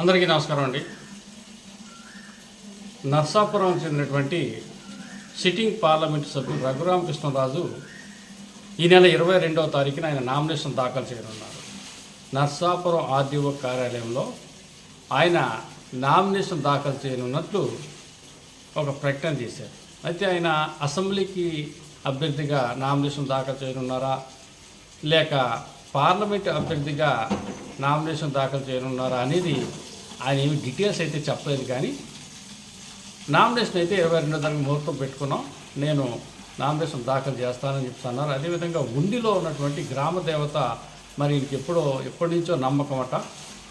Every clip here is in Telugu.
అందరికీ నమస్కారం అండి. నర్సాపురం చెందినటువంటి సిట్టింగ్ పార్లమెంటు సభ్యులు రఘురామకృష్ణరాజు ఈ నెల ఇరవై రెండవ తారీఖున ఆయన నామినేషన్ దాఖలు చేయనున్నారు. నర్సాపురం ఆర్డీఓ కార్యాలయంలో ఆయన నామినేషన్ దాఖలు చేయనున్నట్లు ఒక ప్రకటన చేశారు. అయితే ఆయన అసెంబ్లీకి అభ్యర్థిగా నామినేషన్ దాఖలు చేయనున్నారా? లేక పార్లమెంట్ అభ్యర్థిగా నామినేషన్ దాఖలు చేయనున్నారా అనేది ఆయన ఏమి డీటెయిల్స్ అయితే చెప్పలేదు కానీ నామినేషన్ అయితే ఇరవై రెండో తారీఖు ముహూర్తం పెట్టుకున్నాం. నేను నామినేషన్ దాఖలు చేస్తానని చెప్పి అన్నారు. అదేవిధంగా ఉండిలో ఉన్నటువంటి గ్రామ దేవత మరి ఇంక ఎప్పుడో ఎప్పటి నుంచో నమ్మకం అట.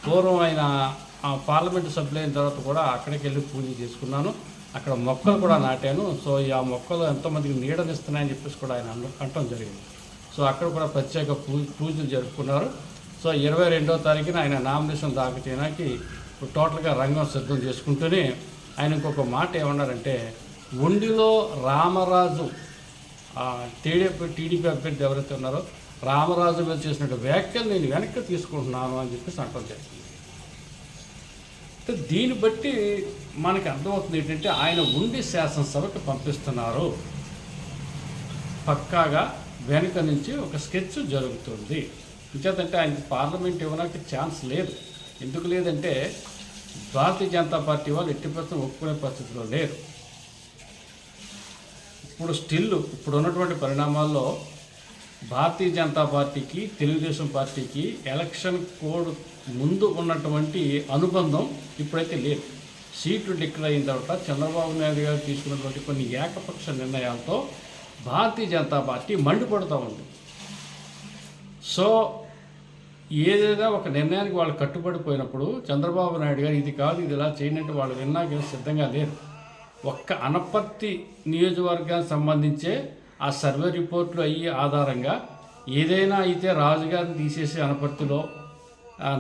పూర్వం ఆయన ఆ, పార్లమెంటు సభ్యులైన తర్వాత కూడా అక్కడికి వెళ్ళి పూజ చేసుకున్నాను. అక్కడ మొక్కలు కూడా నాటాను. సో ఈ ఆ మొక్కలు ఎంతోమందికి నీడనిస్తున్నాయని చెప్పేసి కూడా ఆయన అన్న- జరిగింది. సో అక్కడ కూడా ప్రత్యేక పూజ పూజలు జరుపుకున్నారు. సో ఇరవై రెండో తారీఖున ఆయన నామినేషన్ దాఖలు చేయడానికి టోటల్గా రంగం సిద్ధం చేసుకుంటూనే ఆయన ఇంకొక మాట ఏమన్నారంటే ఉండిలో రామరాజు టీడీపీ టీడీపీ అభ్యర్థి ఎవరైతే ఉన్నారో రామరాజు మీద చేసినట్టు వ్యాఖ్యలు నేను వెనక్కి తీసుకుంటున్నాను అని చెప్పి సంకల్పం చేస్తుంది దీన్ని బట్టి మనకి అర్థమవుతుంది ఏంటంటే ఆయన ఉండి శాసనసభకి పంపిస్తున్నారు. పక్కాగా వెనుక నుంచి ఒక స్కెచ్ జరుగుతుంది. ఇంకేతంటే ఆయనకి పార్లమెంట్ ఇవ్వడానికి ఛాన్స్ లేదు. ఎందుకు లేదంటే భారతీయ జనతా పార్టీ వాళ్ళు ఎట్టి ప్రస్తుతం ఒప్పుకునే పరిస్థితిలో లేరు. ఇప్పుడు స్టిల్ ఇప్పుడు ఉన్నటువంటి పరిణామాల్లో భారతీయ జనతా పార్టీకి తెలుగుదేశం పార్టీకి ఎలక్షన్ కోడ్ ముందు ఉన్నటువంటి అనుబంధం ఇప్పుడైతే లేదు. సీట్లు డిక్లేర్ అయిన తర్వాత చంద్రబాబు నాయుడు గారు తీసుకున్నటువంటి కొన్ని ఏకపక్ష నిర్ణయాలతో భారతీయ జనతా పార్టీ మండిపడుతూ ఉంది. సో ఏదేదో ఒక నిర్ణయానికి వాళ్ళు కట్టుబడిపోయినప్పుడు చంద్రబాబు నాయుడు గారు ఇది కాదు ఇది ఇలా చేయనంటే వాళ్ళు విన్నాక సిద్ధంగా లేరు. ఒక్క అనపర్తి నియోజకవర్గానికి సంబంధించే ఆ సర్వే రిపోర్ట్లు అయ్యి ఆధారంగా ఏదైనా అయితే రాజుగారిని తీసేసి అనపర్తిలో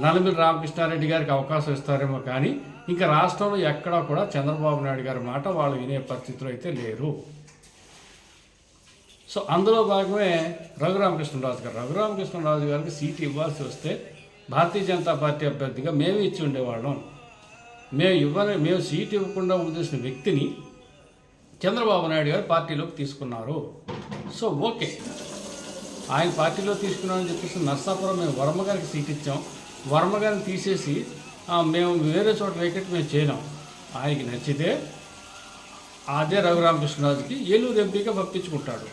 నలమిరి రామకృష్ణారెడ్డి గారికి అవకాశం ఇస్తారేమో కానీ ఇంకా రాష్ట్రంలో ఎక్కడా కూడా చంద్రబాబు నాయుడు గారి మాట వాళ్ళు వినే పరిస్థితిలో అయితే లేరు. సో అందులో భాగమే రఘురామకృష్ణరాజు గారు. రఘురామకృష్ణరాజు గారికి సీట్ ఇవ్వాల్సి వస్తే భారతీయ జనతా పార్టీ అభ్యర్థిగా మేము ఇచ్చి ఉండేవాళ్ళం. మేము ఇవ్వని మేము సీట్ ఇవ్వకుండా వదిలేసిన వ్యక్తిని చంద్రబాబు నాయుడు గారు పార్టీలోకి తీసుకున్నారు. So okay. ఆయన పార్టీలో తీసుకున్నామని చెప్పేసి నర్సాపురం మేము వర్మ గారికి సీట్ ఇచ్చాం. వర్మ గారిని తీసేసి మేము వేరే చోట వేకెట్ మేము చేయలేం ఆయనకి నచ్చితే అదే రఘురామకృష్ణరాజుకి ఏలూరు ఎంపీగా పంపించుకుంటాడు.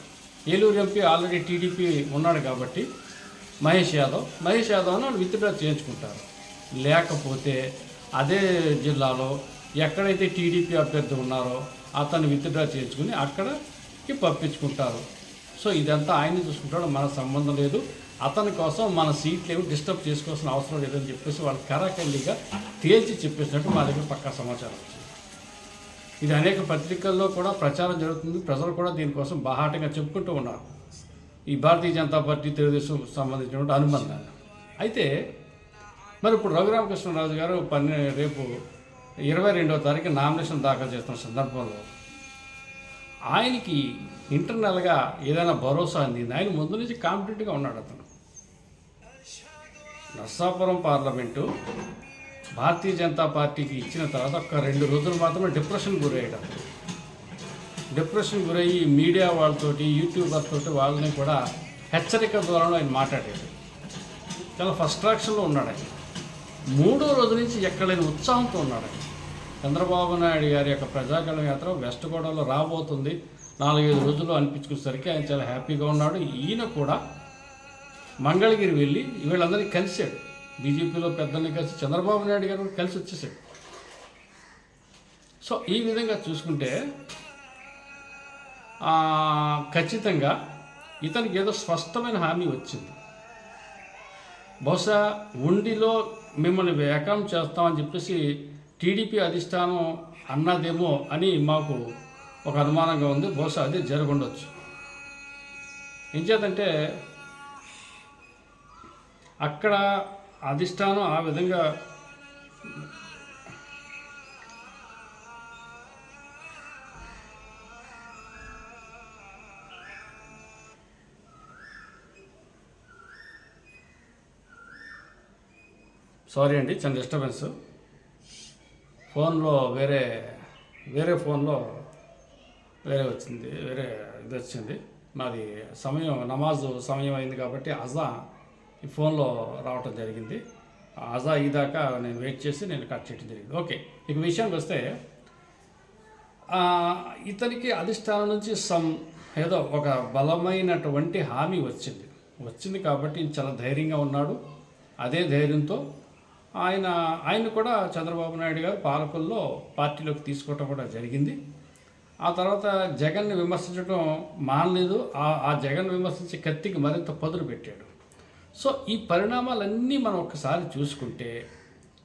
ఏలూరు ఎంపీ ఆల్రెడీ టీడీపీ ఉన్నాడు కాబట్టి మహేష్ యాదవ్ మహేష్ యాదవ్ను వాళ్ళు విత్డ్రా చేయించుకుంటారు. లేకపోతే అదే జిల్లాలో ఎక్కడైతే టీడీపీ అభ్యర్థి ఉన్నారో అతన్ని విత్డ్రా చేయించుకుని అక్కడికి పంపించుకుంటారు. సో ఇదంతా ఆయన చూసుకుంటాడు మన సంబంధం లేదు. అతని కోసం మన సీట్లు ఏమి డిస్టర్బ్ చేసుకోవాల్సిన అవసరం లేదని చెప్పేసి వాళ్ళు కరాకల్లిగా తేల్చి చెప్పేసినట్టు మా దగ్గర పక్కా సమాచారం వచ్చింది. ఇది అనేక పత్రికల్లో కూడా ప్రచారం జరుగుతుంది. ప్రజలు కూడా దీనికోసం బాహాటంగా చెప్పుకుంటూ ఉన్నారు. ఈ భారతీయ జనతా పార్టీ తెలుగుదేశం సంబంధించినటువంటి అనుబంధాన్ని అయితే మరి ఇప్పుడు రఘురామకృష్ణరాజు గారు పన్నె రేపు ఇరవై రెండవ తారీఖు నామినేషన్ దాఖలు చేస్తున్న సందర్భంలో ఆయనకి ఇంటర్నల్గా ఏదైనా భరోసా అందింది? ఆయన ముందు నుంచి కాంపిటేటివ్గా ఉన్నాడు అతను. నర్సాపురం పార్లమెంటు భారతీయ జనతా పార్టీకి ఇచ్చిన తర్వాత ఒక రెండు రోజులు మాత్రమే డిప్రెషన్ గురయ్యడం డిప్రెషన్ గురయ్యి మీడియా వాళ్ళతోటి యూట్యూబర్ తోటి వాళ్ళని కూడా హెచ్చరిక ద్వారాలో ఆయన మాట్లాడాడు. చాలా ఫస్ట్రాక్షన్లో ఉన్నాడు ఆయన. మూడో రోజు నుంచి ఎక్కడైనా ఉత్సాహంతో ఉన్నాడు ఆయన. చంద్రబాబు నాయుడు గారి యొక్క ప్రజాగళం యాత్ర వెస్ట్ గోదావరిలో రాబోతుంది. నాలుగైదు రోజుల్లో అనిపించుకునేసరికి ఆయన చాలా హ్యాపీగా ఉన్నాడు. ఈయన కూడా మంగళగిరి వెళ్ళి వీళ్ళందరినీ కలిశాడు. బీజేపీలో పెద్దల్ని కలిసి చంద్రబాబు నాయుడు గారు కూడా కలిసి వచ్చేసాడు. సో ఈ విధంగా చూసుకుంటే ఖచ్చితంగా ఇతనికి ఏదో స్పష్టమైన హామీ వచ్చింది. బహుశా ఉండిలో మిమ్మల్ని వేకం చేస్తామని చెప్పేసి టీడీపీ అధిష్టానం అన్నదేమో అని మాకు ఒక అనుమానంగా ఉంది. బహుశా అది జరగండొచ్చు. ఏం చేతంటే అక్కడ అధిష్టానం ఆ విధంగా సారీ అండి చిన్న డిస్టర్బెన్స్ ఫోన్లో వేరే వేరే ఫోన్లో వేరే వచ్చింది వేరే ఇది వచ్చింది. మాది సమయం నమాజు సమయం అయింది కాబట్టి అజా ఈ ఫోన్లో రావటం జరిగింది. అజా ఈ దాకా నేను వెయిట్ చేసి నేను కట్ చేయడం జరిగింది. ఓకే ఇక విషయానికి వస్తే ఇతనికి అధిష్టానం నుంచి సమ్ ఏదో ఒక బలమైనటువంటి హామీ వచ్చింది. వచ్చింది కాబట్టి చాలా ధైర్యంగా ఉన్నాడు. అదే ధైర్యంతో ఆయన ఆయన కూడా చంద్రబాబు నాయుడు గారు పాలకుల్లో పార్టీలోకి తీసుకోవటం కూడా జరిగింది. ఆ తర్వాత జగన్ని విమర్శించడం మానలేదు. ఆ జగన్ విమర్శించి కత్తికి మరింత పదులు పెట్టాడు. సో ఈ పరిణామాలన్నీ మనం ఒకసారి చూసుకుంటే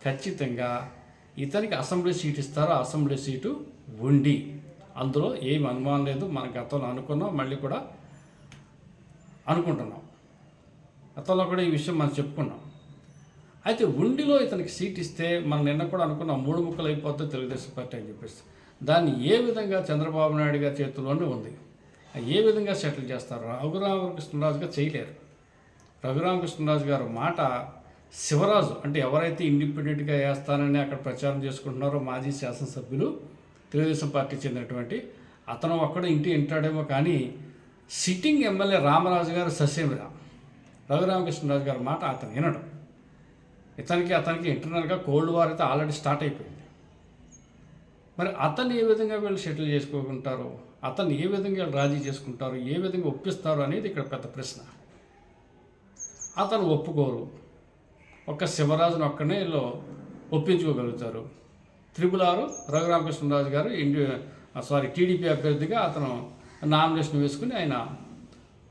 ఖచ్చితంగా ఇతనికి అసెంబ్లీ సీట్ ఇస్తారో అసెంబ్లీ సీటు ఉండి అందులో ఏం అనుమానం లేదు మన గతంలో అనుకున్నాం మళ్ళీ కూడా అనుకుంటున్నాం. గతంలో కూడా ఈ విషయం మనం చెప్పుకున్నాం. అయితే ఉండిలో ఇతనికి సీట్ ఇస్తే మనం నిన్న కూడా అనుకున్నాం మూడు ముక్కలు అయిపోతే తెలుగుదేశం పార్టీ అని చెప్పేసి. దాన్ని ఏ విధంగా చంద్రబాబు నాయుడు గారి చేతుల్లోనే ఉంది? ఏ విధంగా సెటిల్ చేస్తారు? రఘురామకృష్ణరాజుగా చేయలేరు. రఘురామకృష్ణరాజు గారు మాట శివరాజు అంటే ఎవరైతే ఇండిపెండెంట్గా వేస్తానని అక్కడ ప్రచారం చేసుకుంటున్నారో మాజీ శాసనసభ్యులు తెలుగుదేశం పార్టీ చెందినటువంటి అతను ఒక్కడ ఇంటి వింటాడేమో కానీ సిట్టింగ్ ఎమ్మెల్యే రామరాజు గారు ససేమిరా. రఘురామకృష్ణరాజు గారి మాట అతను వినడం. ఇతనికి అతనికి ఇంటర్నల్గా కోల్డ్ వార్ అయితే ఆల్రెడీ స్టార్ట్ అయిపోయింది. మరి అతన్ని ఏ విధంగా వీళ్ళు సెటిల్ చేసుకోకుంటారు? అతన్ని ఏ విధంగా వీళ్ళు రాజీ చేసుకుంటారు? ఏ విధంగా ఒప్పిస్తారు అనేది ఇక్కడ పెద్ద ప్రశ్న. అతను ఒప్పుకోరు. ఒక్క శివరాజును ఒక్కనే వీళ్ళు ఒప్పించుకోగలుగుతారు. త్రిపుల్ ఆరు రఘురామకృష్ణరాజు గారు ఇండి సారీ టీడీపీ అభ్యర్థిగా అతను నామినేషన్ వేసుకుని ఆయన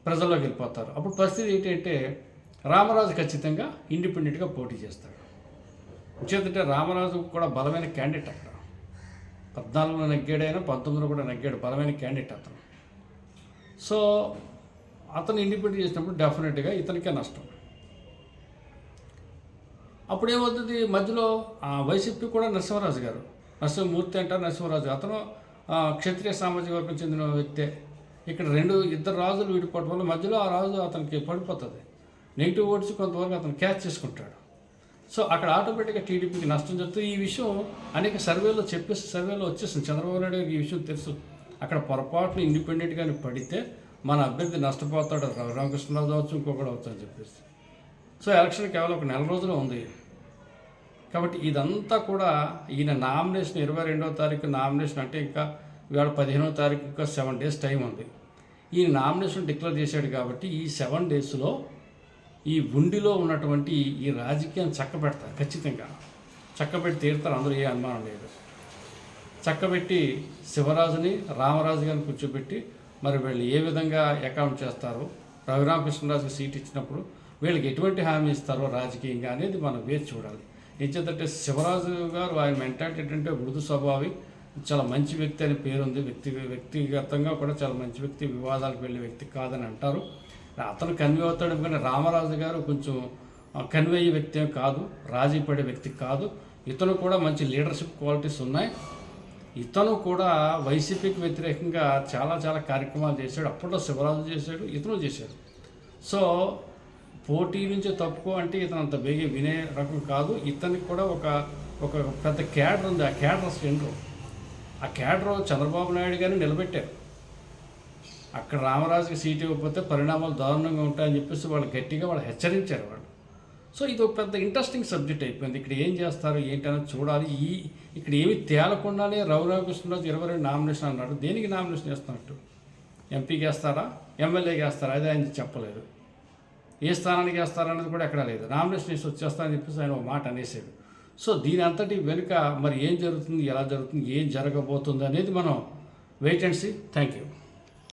ప్రజల్లోకి వెళ్ళిపోతారు. అప్పుడు పరిస్థితి ఏంటంటే రామరాజు ఖచ్చితంగా ఇండిపెండెంట్గా పోటీ చేస్తాడు. చేతంటే రామరాజు కూడా బలమైన క్యాండిడేట్ అక్కడ. పద్నాలుగులో నెగ్గాడైనా పంతొమ్మిదిలో కూడా నెగ్గాడు బలమైన క్యాండిడేట్ అతను. సో అతను ఇండిపెండెంట్ చేసినప్పుడు డెఫినెట్గా ఇతనికే నష్టం. అప్పుడు ఏమవుతుంది మధ్యలో వైసీపీ కూడా నరసింహరాజు గారు నరసింహమూర్తి అంటారు నరసింహరాజు అతను క్షత్రియ సామాజిక వర్గం చెందిన వ్యక్తే. ఇక్కడ రెండు ఇద్దరు రాజులు విడిపోవడం వల్ల మధ్యలో ఆ రాజు అతనికి పడిపోతుంది. నెగిటివ్ ఓట్స్ కొంతవరకు అతను క్యాచ్ చేసుకుంటాడు. సో అక్కడ ఆటోమేటిక్గా టీడీపీకి నష్టం జరుగుతుంది. ఈ విషయం అనేక సర్వేలో చెప్పేసి సర్వేలో వచ్చేసింది. చంద్రబాబు నాయుడు గారికి ఈ విషయం తెలుసు. అక్కడ పొరపాటున ఇండిపెండెంట్గానే పడితే మన అభ్యర్థి నష్టపోతాడు. రామకృష్ణరాజు అవచ్చు ఇంకొకటి అవచ్చు అని చెప్పేసి. సో ఎలక్షన్ కేవలం ఒక నెల రోజులు ఉంది. కాబట్టి ఇదంతా కూడా ఈయన నామినేషన్ ఇరవై రెండవ తారీఖు నామినేషన్ అంటే ఇంకా ఇవాళ పదిహేనవ తారీఖు ఇంకా సెవెన్ డేస్ టైం ఉంది. ఈయన నామినేషన్ డిక్లేర్ చేశాడు కాబట్టి ఈ సెవెన్ డేస్లో ఈ ఉండిలో ఉన్నటువంటి ఈ రాజకీయం చక్కబెడతారు ఖచ్చితంగా. చక్కబెట్టి తీరుతారు అందరూ ఏ అనుమానం లేదు. చక్కబెట్టి శివరాజుని రామరాజు గారిని కూర్చోబెట్టి మరి వీళ్ళు ఏ విధంగా అకౌంట్ చేస్తారు? రఘురామకృష్ణరాజుకి సీట్ ఇచ్చినప్పుడు వీళ్ళకి ఎటువంటి హామీ ఇస్తారో రాజకీయంగా అనేది మనం వేచి చూడాలి. ఏంటంటే శివరాజు గారు ఆయన మెంటాలిటీ ఏంటంటే మృదు స్వభావి చాలా మంచి వ్యక్తి అని పేరుంది. వ్యక్తి వ్యక్తిగతంగా కూడా చాలా మంచి వ్యక్తి వివాదాలకు వెళ్ళే వ్యక్తి కాదని అంటారు. అతను కన్వే అవుతాడు కానీ రామరాజు గారు కొంచెం కన్వే అయ్యే వ్యక్తి కాదు రాజీ పడే వ్యక్తి కాదు. ఇతను కూడా మంచి లీడర్షిప్ క్వాలిటీస్ ఉన్నాయి. ఇతను కూడా వైసీపీకి వ్యతిరేకంగా చాలా చాలా కార్యక్రమాలు చేశాడు. అప్పట్లో శివరాజు చేశాడు ఇతను చేశాడు. సో పోటీ నుంచి తప్పుకో అంటే ఇతను అంత బేగ వినే రకం కాదు. ఇతనికి కూడా ఒక ఒక పెద్ద క్యాడర్ ఉంది. ఆ క్యాడర్ స్టెండర్ ఆ క్యాడర్ చంద్రబాబు నాయుడు గారిని నిలబెట్టారు. అక్కడ రామరాజుకి సీట్ ఇవ్వకపోతే పరిణామాలు దారుణంగా ఉంటాయని చెప్పేసి వాళ్ళు గట్టిగా వాళ్ళు హెచ్చరించారు వాళ్ళు. సో ఇది ఒక పెద్ద ఇంట్రెస్టింగ్ సబ్జెక్ట్ అయిపోయింది. ఇక్కడ ఏం చేస్తారు ఏంటనేది చూడాలి. ఈ ఇక్కడ ఏమి తేలకుండానే రఘురామకృష్ణరాజు ఇరవై రెండు నామినేషన్ అన్నాడు. దేనికి నామినేషన్ చేస్తున్నట్టు ఎంపీకి వేస్తారా? ఎమ్మెల్యేకి వేస్తారా? అదే ఆయన చెప్పలేదు. ఏ స్థానానికి వేస్తారన్నది కూడా ఎక్కడా లేదు. నామినేషన్ వచ్చేస్తానని వచ్చేస్తారని చెప్పేసి ఆయన ఒక మాట అనేసాడు సో దీని అంతటి వెనుక మరి ఏం జరుగుతుంది ఎలా జరుగుతుంది ఏం జరగబోతుంది అనేది మనం wait and see thank you